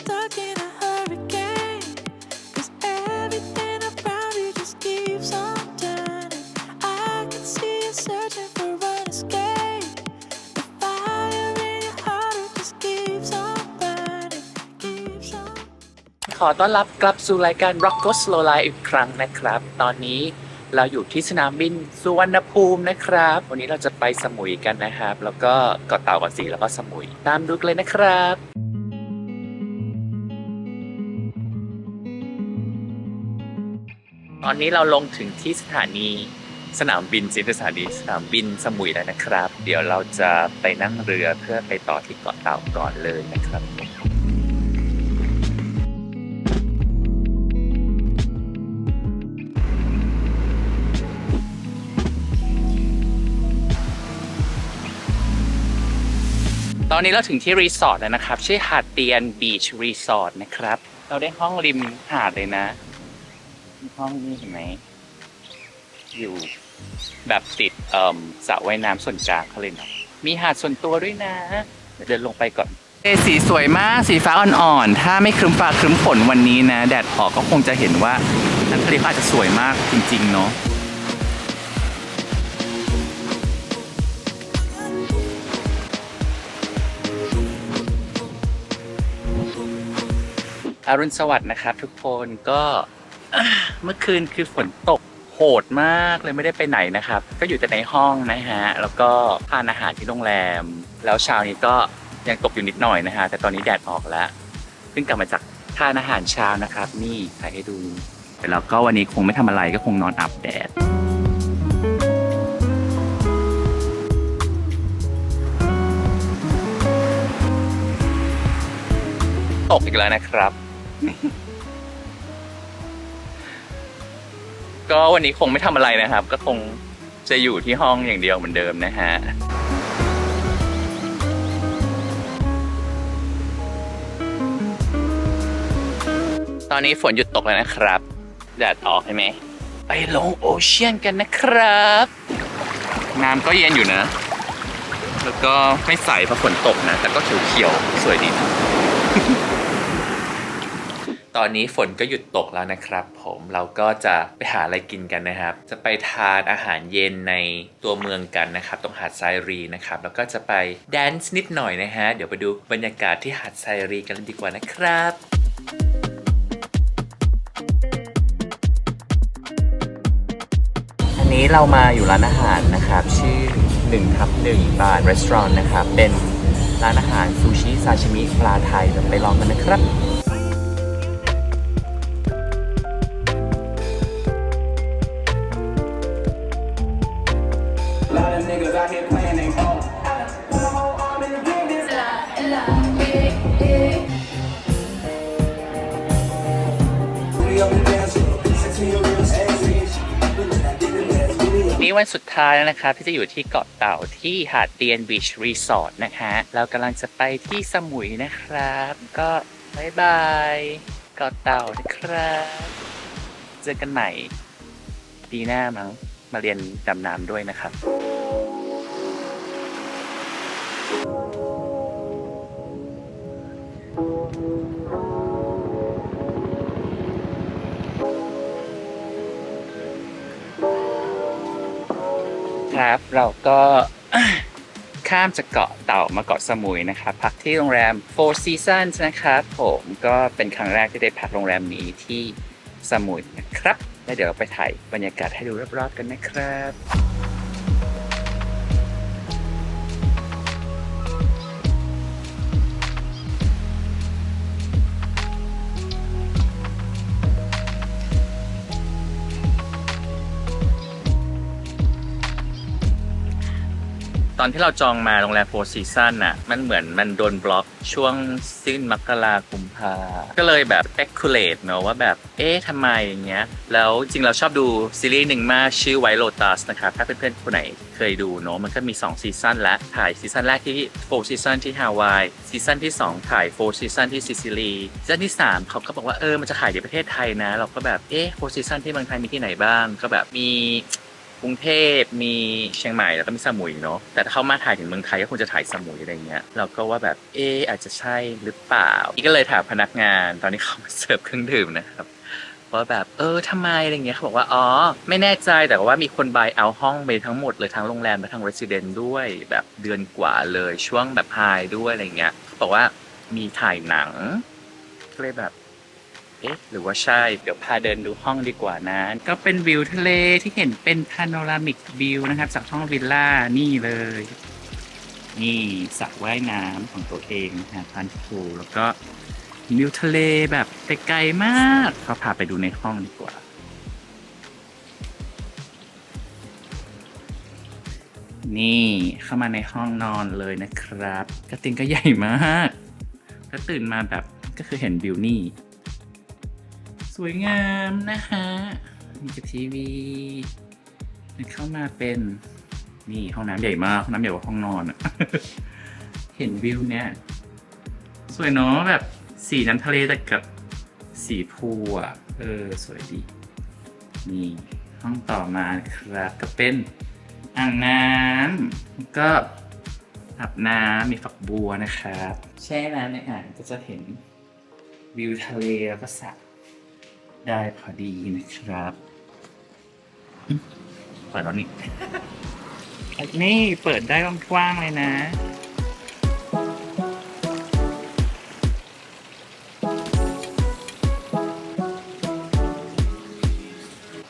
stuck in a hurricane. Cause everything around you just keeps on turning. I can see you searching for an escape. The fire in your heart, it just keeps on burning, keeps on. ขอต้อนรับกลับสู่รายการ Rock Go Slow Life อีกครั้งนะครับ ตอนนี้เราอยู่ที่สนามบินสุวรรณภูมินะครับ วันนี้เราจะไปสมุยกันนะครับ แล้วก็เกาะเต่าเก่อนสีแล้วก็สมุย ตามดูกันเลยนะครับ ตอนนี้เราลงถึงที่สถานีสนามบินสินสถานีสนามบินสมุยแล้วนะครับ เดี๋ยวเราจะไปนั่งเรือเพื่อไปต่อที่เกาะเต่าก่อนเลยนะครับตอนนี้เราถึงที่รีสอร์ทแล้วนะครับ ชื่อหาดเตียนบีชรีสอร์ทนะครับ เราได้ห้องริมหาดเลยนะ ห้องนี้เห็นไหม อยู่แบบติดเอ่อสระว่ายน้ำส่วนกลางเขาเลยเนาะมีหาดส่วนตัวด้วยนะเดี๋ยวเดินลงไปก่อน เอสีสวยมากสีฟ้าอ่อนๆ ถ้าไม่ครึ้มฟ้าครึ้มฝนวันนี้นะ แดดออกก็คงจะเห็นว่าน้ำทะเลเขาอาจจะสวยมากจริงๆเนาะอรุณสวัสดิ์นะครับทุกคนก็ เมื่อคืนคือฝนตกโหดมากเลยไม่ได้ไปไหนนะครับ ก็อยู่แต่ในห้องนะฮะ แล้วก็ทานอาหารที่โรงแรม แล้วเช้านี้ก็ยังตกอยู่นิดหน่อยนะฮะ แต่ตอนนี้แดดออกแล้วเพิ่งกลับมาจากทานอาหารเช้านะครับ นี่ถ่ายให้ดูแต่เราก็วันนี้คงไม่ทำอะไรก็คงนอนอาบแดดตกอีกแล้วนะครับ ก็วันนี้คงไม่ทำอะไรนะครับ ก็คงจะอยู่ที่ห้องอย่างเดียวเหมือนเดิมนะฮะตอนนี้ฝนหยุดตกแล้วนะครับแดดออกใช่ไหมไปลงโอเชียนกันนะครับ น้ำก็เย็นอยู่นะ แล้วก็ไม่ใสเพราะฝนตกนะ แต่ก็เขียวๆสวยดีนะ ตอนนี้ฝนก็หยุดตกแล้วนะครับ ผมเราก็จะไปหาอะไรกินกันนะครับ จะไปทานอาหารเย็นในตัวเมืองกันนะครับ ตรงหาดไซรีนะครับ แล้วก็จะไปแดนซ์นิดหน่อยนะฮะ เดี๋ยวไปดูบรรยากาศที่หาดไซรีกันดีกว่านะครับ อันนี้เรามาอยู่ร้านอาหารนะครับ ชื่อ1ทับ1บาร์รีสอร์ทนะครับ เป็นร้านอาหารซูชิซาชิมิปลาไทยเดี๋ยวไปลองกันนะครับ ท้ายแล้วนะครับที่จะอยู่ที่เกาะเต่าที่หาดเตียนบีชรีสอร์ทนะฮะเรากำลังจะไปที่สมุยนะครับ ก็บายบายเกาะเต่านะครับ เจอกันใหม่ปีหน้ามั้งมาเรียนดำน้ำด้วยนะครับ ครับ เราก็ข้ามจากเกาะเต่ามาเกาะสมุยนะครับ พักที่โรงแรม Four Seasons นะครับผมก็เป็นครั้งแรกที่ได้พักโรงแรมนี้ที่สมุยนะครับ แล้วเดี๋ยวเราไปถ่ายบรรยากาศให้ดูรอบๆกันนะครับ อนที่เราจองมาโรงแรมโฟร์ซีซันน่ะ มันเหมือนมันโดนบล็อกช่วงสิ้นมกราคุมภา ก็เลยแบบ speculate เนอะว่าแบบ เอ๊ะทำไมอย่างเงี้ย แล้วจริงเราชอบดูซีรีส์หนึ่งมากชื่อ White Lotus นะครับ ถ้าเพื่อนๆคนไหนเคยดูเนอะมันก็มี 2 ซีซั่นและถ่ายซีซั่นแรกที่โฟร์ซีซันที่ฮาวาย ซีซั่นที่ 2 ถ่ายโฟร์ซีซันที่ซิซิลี ซีซั่นที่ 3 เขาก็บอกว่าเออมันจะขายในประเทศไทยนะ เราก็แบบเอ๊ะโฟร์ซีซันที่เมืองไทยมีที่ไหนบ้าง ก็แบบมี รุงเทพมีเชียงใหม่แล้วก็มีสมุยเนาะแต่ถ้าเขามาถ่ายถึงเมืองไทยก็คงจะถ่ายสมุยอะไรเงี้ยเราก็ว่าแบบเอออาจจะใช่หรือเปล่าก็เลยถามพนักงานตอนนี้เขามาเสิร์ฟเครื่องดื่มนะครับว่าแบบเออทำไมอะไรเงี้ยเขาบอกว่าอ๋อ ไม่แน่ใจแต่ว่ามีคนบายเอาห้องไปทั้งหมดเลยทั้งโรงแรมและทั้งเรสซิเดนต์ด้วยแบบเดือนกว่าเลยช่วงแบบไฮด้วยอะไรเงี้ยเขาบอกว่ามีถ่ายหนังก็เลยแบบ เอ๊ะ หรือว่าใช่ เดี๋ยวพาเดินดูห้องดีกว่านะก็เป็นวิวทะเลที่เห็นเป็นพาโนรามิกวิวนะครับ จากห้องวิลล่านี่เลย นี่สระว่ายน้ำของตัวเองนะฮะพันพูแล้วก็วิวทะเลแบบไกลๆมากเขาพาไปดูในห้องดีกว่านี่เข้ามาในห้องนอนเลยนะครับ กระติงก็ใหญ่มาก ก็ตื่นมาแบบก็คือเห็นวิวนี่ สวยงามนะฮะมีกับทีวีเข้ามาเป็น นี่ห้องน้ำใหญ่มากห้องน้ำใหญ่กว่าห้องนอนเห็นวิวเนี่ยสวยเนาะแบบสีน้ำทะเลแต่กับสีพูอะ เออ สวยดี นี่ ห้องต่อมาครับก็เป็นอ่างน้ำก็อาบน้ำมีฝักบัวนะครับ แช่น้ำในอ่างก็จะเห็นวิวทะเลแล้วก็สระ ได้พอดีนะครับ เปิดแล้วนี่นี่เปิดได้กว้างๆเลยนะ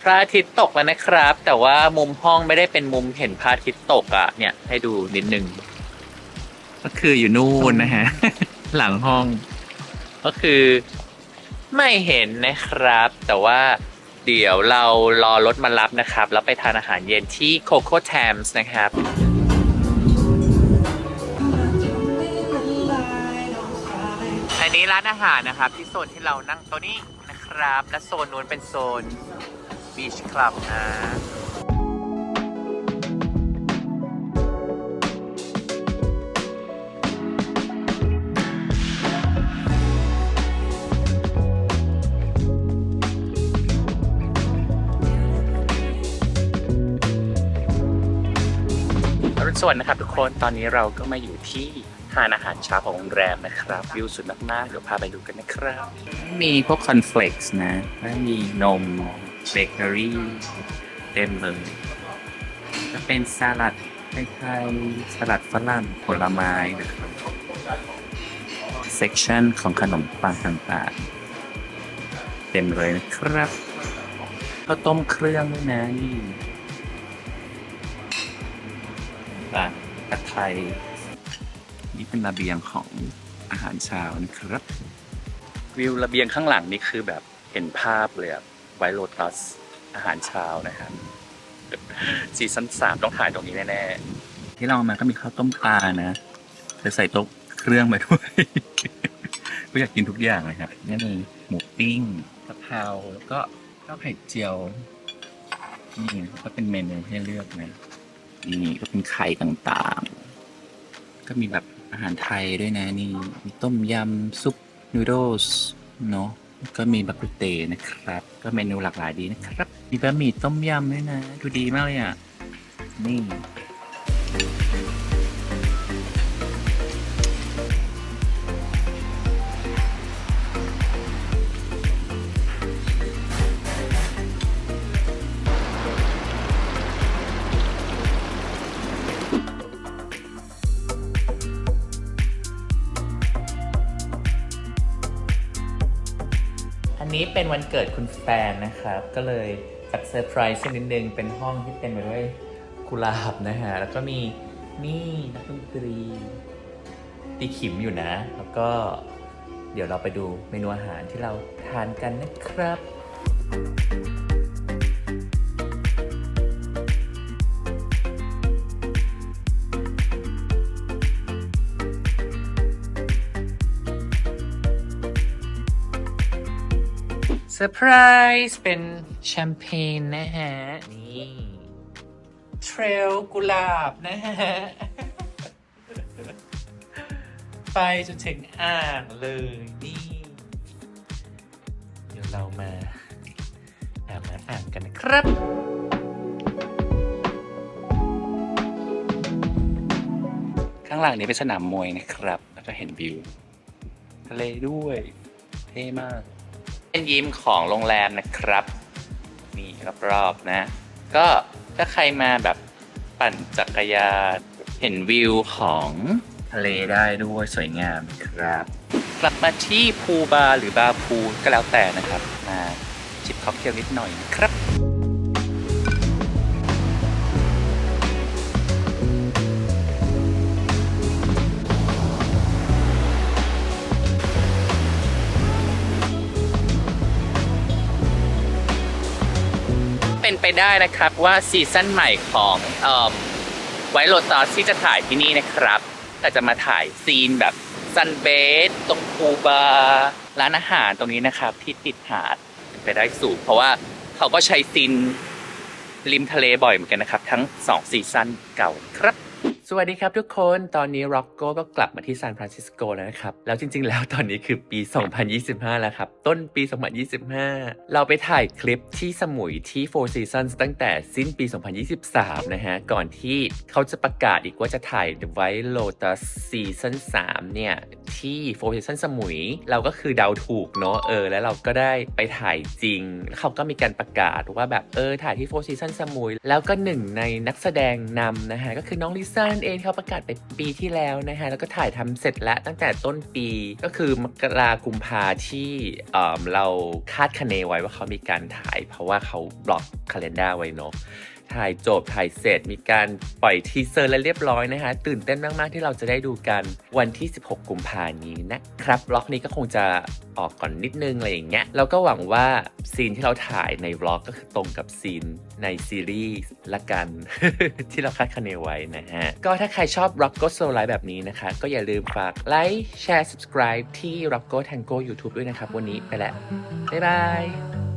พระอาทิตย์ตกแล้วนะครับ แต่ว่ามุมห้องไม่ได้เป็นมุมเห็นพระอาทิตย์ตกอะเนี่ยให้ดูนิดนึง ก็คืออยู่นู่นนะฮะ หลังห้อง ก็คือ ไม่เห็นนะครับ แต่ว่าเดี๋ยวเรารอรถมารับนะครับ แล้วไปทานอาหารเย็นที่โคโค่แทมส์นะครับ อันนี้ร้านอาหารนะครับ ที่โซนที่เรานั่งโตัวนี้นะครับ และโซนนู้นเป็นโซนบีชคลับนะ วัสดิ์นะครับทุกคน ตอนนี้เราก็มาอยู่ที่ทานอาหารเช้าของโรงแรมนะครับ วิวสุดมากๆ เดี๋ยวพาไปดูกันนะครับ มีพวกคอนเฟล็กซ์นะ แล้วมีนมเบเกอรี่เต็มเลย จะเป็นสลัดคล้ายๆสลัดฝรั่งผลไม้นะครับเซกชันของขนมปังต่างๆ เต็มเลยนะครับข้าวต้มเครื่องด้วยนะนี่ ไทย นี่เป็นระเบียงของอาหารเช้านะครับ วิวระเบียงข้างหลังนี่คือแบบเห็นภาพเลยอะไวโรตัสอาหารเช้านะครับซีซั่นสามต้องถ่ายตรงนี้แน่ๆ ที่เรามาก็มีข้าวต้มปลานะจะใส่โต๊ะเครื่องมาด้วยก็อยากกินทุกอย่างเลยครับนี่มีหมูปิ้งกะเพราแล้วก็ข้าวไข่เจียว นี่ก็เป็นเมนูให้เลือกนะนี่ก็เป็นไข่ต่างๆ ก็มีแบบอาหารไทยด้วยนะนี่มีต้มยำซุปนูโดสเนาะก็มีบักกุเตนะครับ ก็เมนูหลากหลายดีนะครับ มีบะหมี่ต้มยำด้วยนะ ดูดีมากเลยอะ นี่ นี้เป็นวันเกิดคุณแฟนนะครับ ก็เลยจัดเซอร์ไพรส์สักนิดนึง เป็นห้องที่เต็มไปด้วยกุหลาบนะฮะ แล้วก็มีนี่นักดนตรีตีขิมอยู่นะ แล้วก็เดี๋ยวเราไปดูเมนูอาหารที่เราทานกันนะครับ เซอร์ไพรส์เป็นแชมเปญนะฮะ นี่เทรลกุหลาบนะฮะ ไปจนถึงอ่างเลยนี่ เดี๋ยวเรามาอาบน้ำอ่างกันนะครับข้างหลังนี้เป็นสนามมวยนะครับ แล้วก็เห็นวิว ทะเลด้วย เท่มาก เป็นยิมของโรงแรมนะครับ นี่รอบๆนะ ก็ถ้าใครมาแบบปั่นจักรยานเห็นวิวของทะเลได้ด้วยสวยงามครับ กลับมาที่พูบาร์หรือบาร์พูก็แล้วแต่นะครับ มาจิบค็อกเทลนิดหน่อยนะครับ ไปได้นะครับว่าซีซั่นใหม่ของไวโรตอสที่จะถ่ายที่นี่นะครับแต่จะมาถ่ายซีนแบบซันเบสตรงคูบาร์ร้านอาหารตรงนี้นะครับ ที่ติดหาดไปได้สูงเพราะว่าเขาก็ใช้ซีนริมทะเลบ่อยเหมือนกันนะครับ ทั้ง2ซีซั่นเก่าครับ สวัสดีครับทุกคน ตอนนี้ร็อกโก้ก็กลับมาที่ซานฟรานซิสโกแล้วนะครับ แล้วจริง ๆ แล้วตอนนี้คือปี 2025 แล้วครับ ต้นปี 2025 เราไปถ่ายคลิปที่สมุยที่ Four Seasons ตั้งแต่สิ้นปี 2023 นะฮะ ก่อนที่เขาจะประกาศอีกว่าจะถ่าย The White Lotus Season 3 เนี่ย ที่ Four Seasons สมุย เราก็คือเดาถูกเนาะเออ แล้วเราก็ได้ไปถ่ายจริงแล้วเขาก็มีการประกาศว่าแบบเออถ่ายที่ Four Seasons สมุย แล้วก็หนึ่งในนักแสดงนำนะฮะก็คือน้องลิซ่านั่นเองเขาประกาศไปปีที่แล้วนะฮะแล้วก็ถ่ายทำเสร็จแล้วตั้งแต่ต้นปีก็คือมกรากุมภาที่เออเราคาดคะเนไว้ว่าเขามีการถ่าย เพราะว่าเขาบล็อกคาล endar ไว้เนาะ ถ่ายจบถ่ายเสร็จ มีการปล่อยทีเซอร์และเรียบร้อยนะคะ ตื่นเต้นมาก ๆ ที่เราจะได้ดูกันวันที่ 16 กุมภานี้นะครับบล็อกนี้ก็คงจะออกก่อนนิดนึงอะไรอย่างเงี้ยแล้วก็หวังว่าซีนที่เราถ่ายในบล็อกก็คือตรงกับซีนในซีรีส์ละกัน ที่เราคาดคะเนไว้นะฮะ ก็ถ้าใครชอบ r o c k o s o l i แบบนี้นะคะ ก็อย่าลืมฝากไลค์แชร์ subscribe ที่ r o c k o Tango YouTube ด้วยนะครับ วันนี้ไปแล้ว บ๊ายบาย